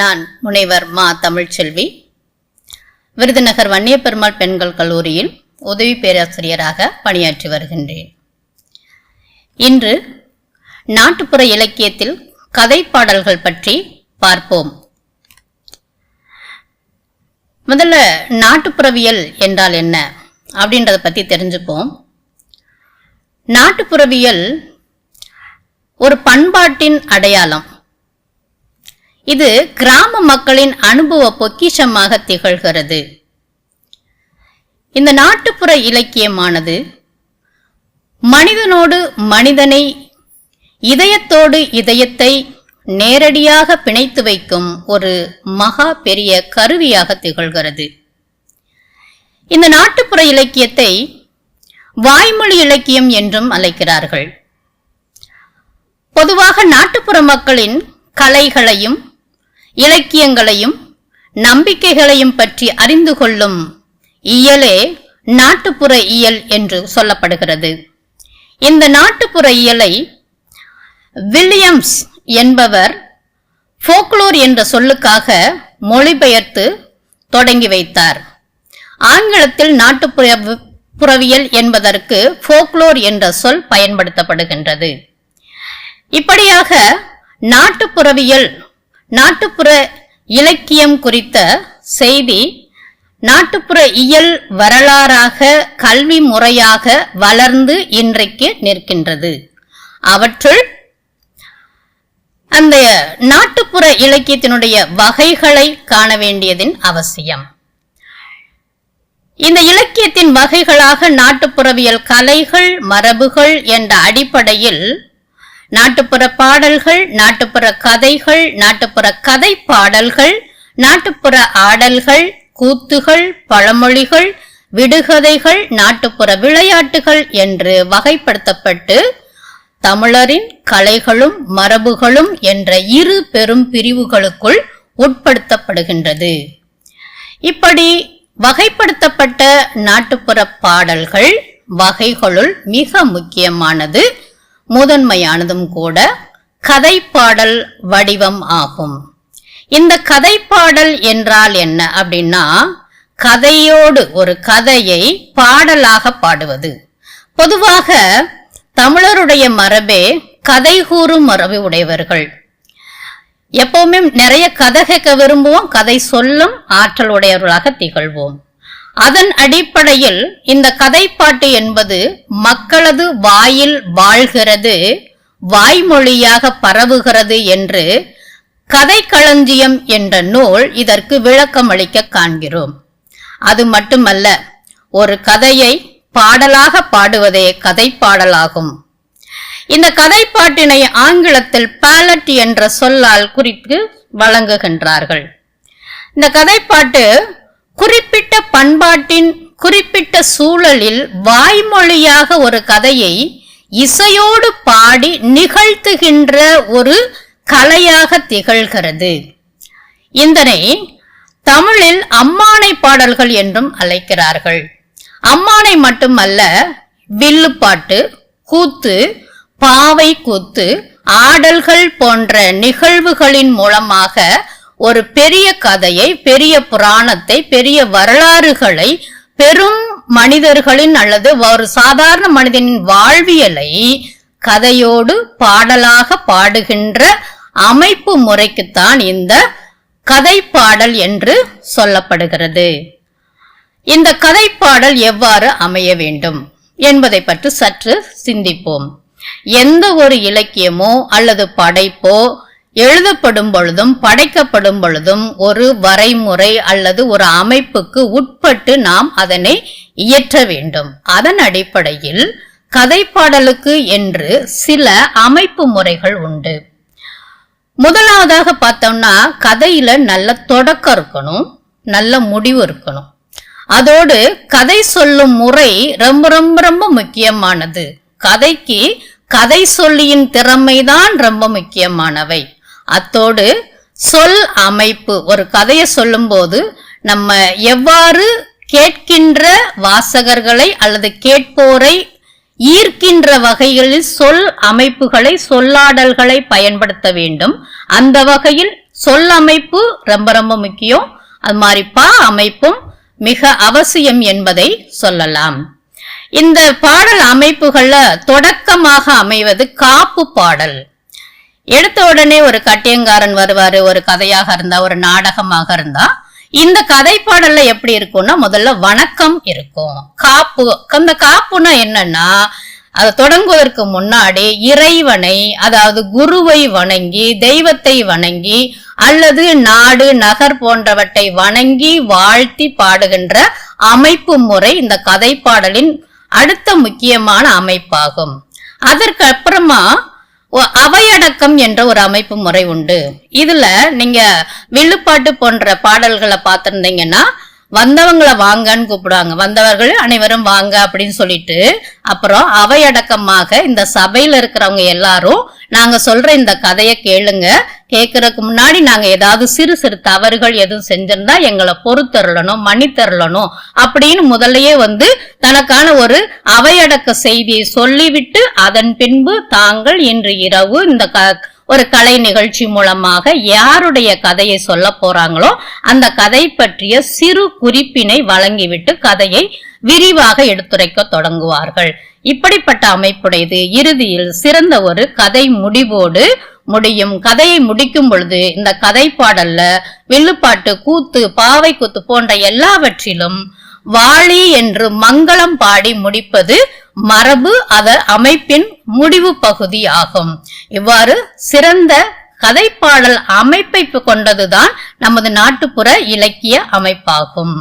நான் முனைவர் மா தமிழ்ச்செல்வி. விருதுநகர் வன்னியப்பெருமாள் பெண்கள் கல்லூரியில் உதவி பேராசிரியராக பணியாற்றி வருகின்றேன். இன்று நாட்டுப்புற இலக்கியத்தில் கதை பாடல்கள் பற்றி பார்ப்போம். முதல்ல நாட்டுப்புறவியல் என்றால் என்ன அப்படின்றத பற்றி தெரிஞ்சுப்போம். நாட்டுப்புறவியல் ஒரு பண்பாட்டின் அடையாளம். இது கிராம மக்களின் அனுபவ பொக்கிஷமாக திகழ்கிறது. இந்த நாட்டுப்புற இலக்கியமானது மனிதனோடு மனிதனை இதயத்தோடு இதயத்தை நேரடியாக பிணைத்து வைக்கும் ஒரு மகா பெரிய கருவியாக திகழ்கிறது. இந்த நாட்டுப்புற இலக்கியத்தை வாய்மொழி இலக்கியம் என்றும் அழைக்கிறார்கள். பொதுவாக நாட்டுப்புற மக்களின் கலைகளையும் இலக்கியங்களையும் நம்பிக்கைகளையும் பற்றி அறிந்து கொள்ளும் இயலே நாட்டுப்புற இயல் என்று சொல்லப்படுகிறது. இந்த நாட்டுப்புற இயலை வில்லியம்ஸ் என்பவர் ஃபோக்லோர் என்ற சொல்லுக்காக மொழிபெயர்த்து தொடங்கி வைத்தார். ஆங்கிலத்தில் நாட்டுப்புற புறவியல் என்பதற்கு ஃபோக்லோர் என்ற சொல் பயன்படுத்தப்படுகின்றது. இப்படியாக நாட்டுப்புறவியல் நாட்டுப்புற இலக்கியம் குறித்த செய்தி நாட்டுப்புற இயல் வரலாறாக கல்வி முறையாக வளர்ந்து இன்றைக்கு நிற்கின்றது. அவற்றுள் அந்த நாட்டுப்புற இலக்கியத்தினுடைய வகைகளை காண வேண்டியதின் அவசியம். இந்த இலக்கியத்தின் வகைகளாக நாட்டுப்புறவியல் கலைகள் மரபுகள் என்ற அடிப்படையில் நாட்டுப்புற பாடல்கள் நாட்டுப்புற கதைகள் நாட்டுப்புற கதை பாடல்கள் நாட்டுப்புற ஆடல்கள் கூத்துகள் பழமொழிகள் விடுகதைகள் நாட்டுப்புற விளையாட்டுகள் என்று வகைப்படுத்தப்பட்டு தமிழரின் கலைகளும் மரபுகளும் என்ற இரு பெரும் பிரிவுகளுக்குள் உட்படுத்தப்படுகின்றது. இப்படி வகைப்படுத்தப்பட்ட நாட்டுப்புற பாடல்கள் வகைகளுள் மிக முக்கியமானது. முதன்மையானதும் கூட கதை பாடல் வடிவம் ஆகும். இந்த கதை பாடல் என்றால் என்ன அப்படின்னா கதையோடு ஒரு கதையை பாடலாக பாடுவது. பொதுவாக தமிழருடைய மரபே கதை கூறும் மரபு உடையவர்கள். எப்பவுமே நிறைய கதை கேட்க விரும்புவோம் கதை சொல்லும் ஆற்றல் உடையவர்களாக திகழ்வோம். அதன் அடிப்படையில் இந்த கதைப்பாட்டு என்பது மக்களது வாயில் வாழ்கிறது வாய்மொழியாக பரவுகிறது என்று கதைக்களஞ்சியம் என்ற நூல் இதற்கு விளக்கம் அளிக்க காண்கிறோம். அது மட்டுமல்ல ஒரு கதையை பாடலாக பாடுவதே கதை பாடலாகும் இந்த கதைப்பாட்டினை ஆங்கிலத்தில் பேலட் என்ற சொல்லால் குறிப்பு வழங்குகின்றார்கள். இந்த கதைப்பாட்டு குறிப்பிட்ட பண்பாட்டின் குறிப்பிட்ட சூழலில் வாய்மொழியாக ஒரு கதையை இசையோடு பாடி நிகழ்த்துகின்ற ஒரு கலையாக திகழ்கிறது. இதனை தமிழில் அம்மானை பாடல்கள் என்றும் அழைக்கிறார்கள். அம்மானை மட்டுமல்ல வில்லுப்பாட்டு கூத்து பாவை கூத்து ஆடல்கள் போன்ற நிகழ்வுகளின் மூலமாக ஒரு பெரிய கதையை பெரிய புராணத்தை பெரிய வரலாறுகளை பெரும் மனிதர்களின் அல்லது ஒரு சாதாரண மனிதனின் வாழ்வியலை கதையோடு பாடலாக பாடுகின்ற அமைப்பு முறைக்குத்தான் இந்த கதை பாடல் என்று சொல்லப்படுகிறது. இந்த கதைப்பாடல் எவ்வாறு அமைய வேண்டும் என்பதை பற்றி சற்று சிந்திப்போம். எந்த ஒரு இலக்கியமோ அல்லது படைப்போ எழுதப்படும் பொழுதும் படைக்கப்படும் பொழுதும் ஒரு வரைமுறை அல்லது ஒரு அமைப்புக்கு உட்பட்டு நாம் அதனை இயற்ற வேண்டும். அதன் அடிப்படையில் கதைப்பாடலுக்கு என்று சில அமைப்பு முறைகள் உண்டு. முதலாவதாக பார்த்தோம்னா கதையில நல்ல தொடக்கம் இருக்கணும் நல்ல முடிவு இருக்கணும். அதோடு கதை சொல்லும் முறை ரொம்ப ரொம்ப ரொம்ப முக்கியமானது. கதைக்கு கதை சொல்லியின் திறமைதான் ரொம்ப முக்கியமானவை. அத்தோடு சொல் அமைப்பு. ஒரு கதையை சொல்லும்போது நம்ம எவ்வாறு கேட்கின்ற வாசகர்களை அல்லது கேட்போரை ஈர்க்கின்ற வகைகளில் சொல் அமைப்புகளை சொல்லாடல்களை பயன்படுத்த வேண்டும். அந்த வகையில் சொல் அமைப்பு ரொம்ப ரொம்ப முக்கியம். அது மாதிரி பா அமைப்பும் மிக அவசியம் என்பதை சொல்லலாம். இந்த பாடல் அமைப்புகள்ல தொடக்கமாக அமைவது காப்பு பாடல். எடுத்த உடனே ஒரு கட்டியங்காரன் வருவாரு ஒரு கதையாக இருந்தா ஒரு நாடகமாக இருந்தா. இந்த கதை பாடல்ல எப்படி இருக்கும்னா முதல்ல வணக்கம் இருக்கும். காப்பு அந்த காப்புனா என்னன்னா அதை தொடங்குவதற்கு முன்னாடி இறைவனை அதாவது குருவை வணங்கி தெய்வத்தை வணங்கி அல்லது நாடு நகர் போன்றவற்றை வணங்கி வாழ்த்தி பாடுகின்ற அமைப்பு முறை இந்த கதை பாடலின் அடுத்த முக்கியமான அமைப்பாகும். அதற்கு அப்புறமா அவையடக்கம் என்ற ஒரு அமைப்பு முறை உண்டு. இதுல நீங்க வில்லுப்பாட்டு போன்ற பாடல்களை பார்த்திருந்தீங்கன்னா வந்தவங்களை வாங்கன்னு கூப்பிடுவாங்க. வந்தவர்கள் அனைவரும் வாங்க அப்படின்னு சொல்லிட்டு அப்புறம் அவையடக்கமாக இந்த சபையில இருக்கிறவங்க எல்லாரும் நாங்க சொல்ற இந்த கதையை கேளுங்க. கேட்கறதுக்கு முன்னாடி நாங்க ஏதாவது சிறு சிறு தவறுகள் எதுவும் செஞ்சிருந்தா எங்களை பொறுத்தருளணும் மன்னித்தருளணும் அப்படின்னு முதல்லயே வந்து தனக்கான ஒரு அவையடக்க செய்தியை சொல்லிவிட்டு அதன் பின்பு தாங்கள் இன்று இரவு இந்த க ஒரு கலை நிகழ்ச்சி மூலமாக யாருடைய கதையை சொல்ல போறாங்களோ அந்த கதை பற்றிய சிறு குறிப்பினை வழங்கிவிட்டு கதையை விரிவாக எடுத்துரைக்க தொடங்குவார்கள். இப்படிப்பட்ட அமைப்புடையது. இறுதியில் சிறந்த ஒரு கதை முடிவோடு முடியும். கதையை முடிக்கும் பொழுது இந்த கதை பாடல்ல வில்லுப்பாட்டு கூத்து பாவை கூத்து போன்ற எல்லாவற்றிலும் வாளி என்று மங்களம் பாடி முடிப்பது மரபு அத அமைப்பின் முடிவு பகுதி ஆகும். இவ்வாறு சிறந்த கதைப்பாடல் அமைப்பை கொண்டதுதான் நமது நாட்டுப்புற இலக்கிய அமைப்பாகும்.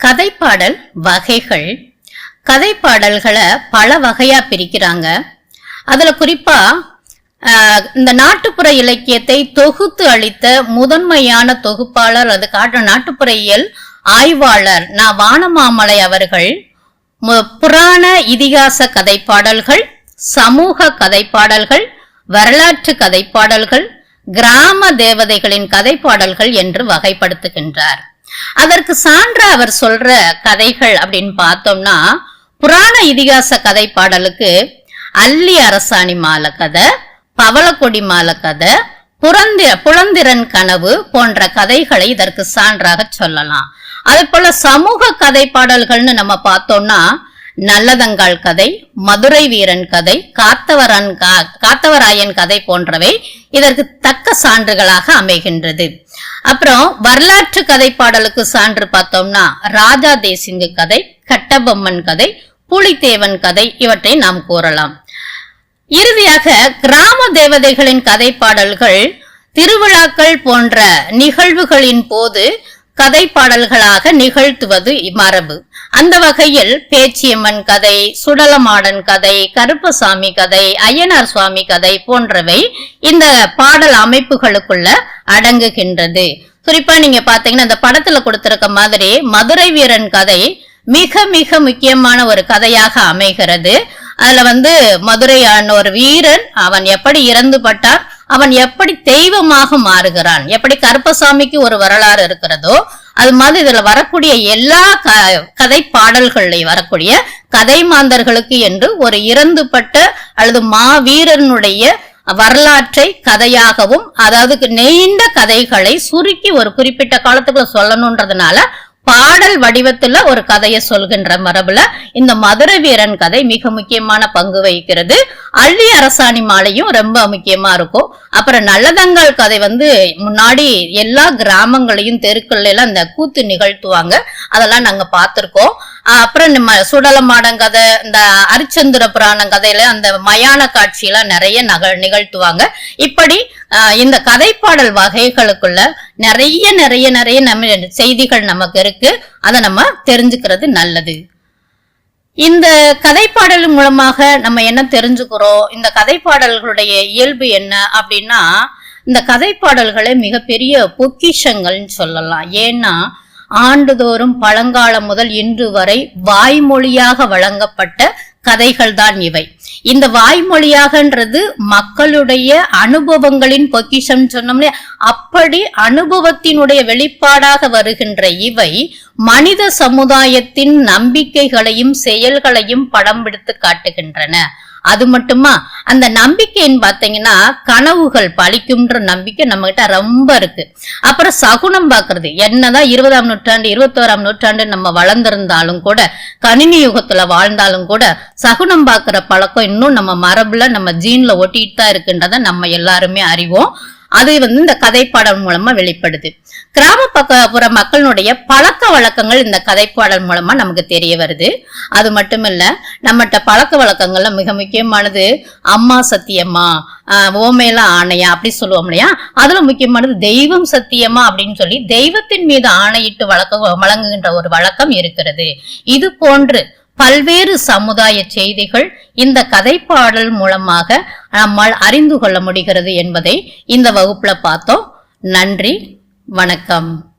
கதைப்பாடல் வகைகள். கதைப்பாடல்களை பல வகையா பிரிக்கிறாங்க. அதுல குறிப்பா இந்த நாட்டுப்புற இலக்கியத்தை தொகுத்து அளித்த முதன்மையான தொகுப்பாளர் அது காட்டு நாட்டுப்புற இயல் ஆய்வாளர் நா வானமாமலை அவர்கள் புராண இதிகாச கதைப்பாடல்கள் சமூக கதைப்பாடல்கள் வரலாற்று கதைப்பாடல்கள் கிராம தேவதைகளின் கதைப்பாடல்கள் என்று வகைப்படுத்துகின்றார். அதற்கு சான்று அவர் சொல்ற கதைகள் அப்படின்னு பார்த்தோம்னா புராண இதிகாச கதைப்பாடலுக்கு அல்லி அரசாணி மாலை கதை பவளக்கொடி மாலை கதை புறந்தி புலந்திரன் கனவு போன்ற கதைகளை இதற்கு சான்றாக சொல்லலாம். அதே போல சமூக கதை பாடல்கள்னு நம்ம பார்த்தோம்னா நல்லதங்காள் கதை மதுரை வீரன் கதை காத்தவரன் கா- காத்தவராயன் கதை போன்றவை இதற்கு தக்க சான்றுகளாக அமைகின்றது. அப்புறம் வரலாற்று கதை பாடலுக்கு சான்று பார்த்தோம்னா ராஜா தேசிங்கு கதை கட்டபொம்மன் கதை புலித்தேவன் கதை இவற்றை நாம் கூறலாம். இறுதியாக கிராம தேவதைகளின் கதை பாடல்கள் திருவிழாக்கள் போன்ற நிகழ்வுகளின் போது கதை பாடல்களாக நிகழ்த்துவது மரபு. அந்த வகையில் பேச்சியம்மன் கதை சுடலமாடன் கதை கருப்பசாமி கதை அய்யனார் சுவாமி கதை போன்றவை இந்த பாடல் அமைப்புகளுக்குள்ள அடங்குகின்றது. குறிப்பா நீங்க பாத்தீங்கன்னா இந்த படத்துல கொடுத்திருக்க மாதிரி மதுரை வீரன் கதை மிக மிக முக்கியமான ஒரு கதையாக அமைகிறது. அதுல வந்து மதுரையான ஒரு வீரன் அவன் எப்படி இறந்து பட்டான் அவன் எப்படி தெய்வமாக மாறுகிறான்? எப்படி கருப்பசாமிக்கு ஒரு வரலாறு இருக்கிறதோ அது மாதிரி இதுல வரக்கூடிய எல்லா க கதை பாடல்கள்லையும் வரக்கூடிய கதை மாந்தர்களுக்கு என்று ஒரு இறந்துபட்ட அல்லது மாவீரனுடைய வரலாற்றை கதையாகவும் அதாவது நீண்ட கதைகளை சுருக்கி ஒரு குறிப்பிட்ட காலத்துக்குள்ள சொல்லணுன்றதுனால பாடல் வடிவத்துல ஒரு கதையை சொல்கின்ற மரபுல இந்த மதுரை வீரன் கதை மிக முக்கியமான பங்கு வகிக்கிறது. அள்ளி அரசாணி மாலையும் ரொம்ப முக்கியமா இருக்கும். அப்புறம் நல்லதங்கால் கதை வந்து முன்னாடி எல்லா கிராமங்களையும் தெருக்கள்ல எல்லாம் இந்த கூத்து நிகழ்த்துவாங்க. அதெல்லாம் நாங்க பார்த்திருக்கோம். அப்புறம் நம்ம சுடலமாடன் கதை இந்த அரிச்சந்திர புராணம் கதையில அந்த மயான காட்சியெல்லாம் நிறைய நகழ் நிகழ்த்துவாங்க. இப்படி இந்த கதைப்பாடல் வகைகளுக்குள்ள நிறைய நிறைய நிறைய நம்ம செய்திகள் நமக்கு இருக்கு. அதை நம்ம தெரிஞ்சுக்கிறது நல்லது. இந்த கதைப்பாடல் மூலமாக நம்ம என்ன தெரிஞ்சுக்கிறோம்? இந்த கதைப்பாடல்களுடைய இயல்பு என்ன அப்படின்னா இந்த கதைப்பாடல்களை மிகப்பெரிய பொக்கிஷங்கள்னு சொல்லலாம். ஏன்னா ஆண்டுதோறும் பழங்காலம் முதல் இன்று வரை வாய்மொழியாக வழங்கப்பட்ட கதைகள் தான் இவை. இந்த வாய்மொழியாகன்றது மக்களுடைய அனுபவங்களின் பொக்கிஷம் சொன்னோம்ல அப்படி அனுபவத்தினுடைய வெளிப்பாடாக வருகின்ற இவை மனித சமுதாயத்தின் நம்பிக்கைகளையும் செயல்களையும் படம் பிடித்து காட்டுகின்றன. அது மட்டுமா? அந்த நம்பிக்கைன்னு பாத்தீங்கன்னா கனவுகள் பழிக்கும்ன்ற நம்பிக்கை நம்ம கிட்ட ரொம்ப இருக்கு. அப்புறம் சகுனம் பார்க்கறது. என்னதான் இருபதாம் நூற்றாண்டு இருபத்தோராம் நூற்றாண்டு நம்ம வளர்ந்திருந்தாலும் கூட கணினி யுகத்துல வாழ்ந்தாலும் கூட சகுனம் பார்க்குற பழக்கம் இன்னும் நம்ம மரபுல நம்ம ஜீன்ல ஒட்டிட்டு தான் இருக்குன்றத நம்ம எல்லாருமே அறிவோம். அது வந்து இந்த கதைப்பாடல் மூலமா வெளிப்படுது. கிராம பக்கப்புற மக்களுடைய பழக்க வழக்கங்கள் இந்த கதைப்பாடல் மூலமா நமக்கு தெரிய வருது. அது மட்டும் இல்ல நம்மகிட்ட பழக்க வழக்கங்கள்ல மிக முக்கியமானது அம்மா சத்தியம்மா ஆஹ் ஓமேல ஆணையா அப்படி சொல்லுவோம் இல்லையா? அதுல முக்கியமானது தெய்வம் சத்தியமா அப்படின்னு சொல்லி தெய்வத்தின் மீது ஆணையிட்டு வழக்க வழங்குகின்ற ஒரு வழக்கம் இருக்கிறது. இது போன்று பல்வேறு சமுதாய செய்திகள் இந்த கதைப்பாடல் மூலமாக நம்மால் அறிந்து கொள்ள முடிகிறது என்பதை இந்த வகுப்புல பார்த்தோம். நன்றி. வணக்கம்.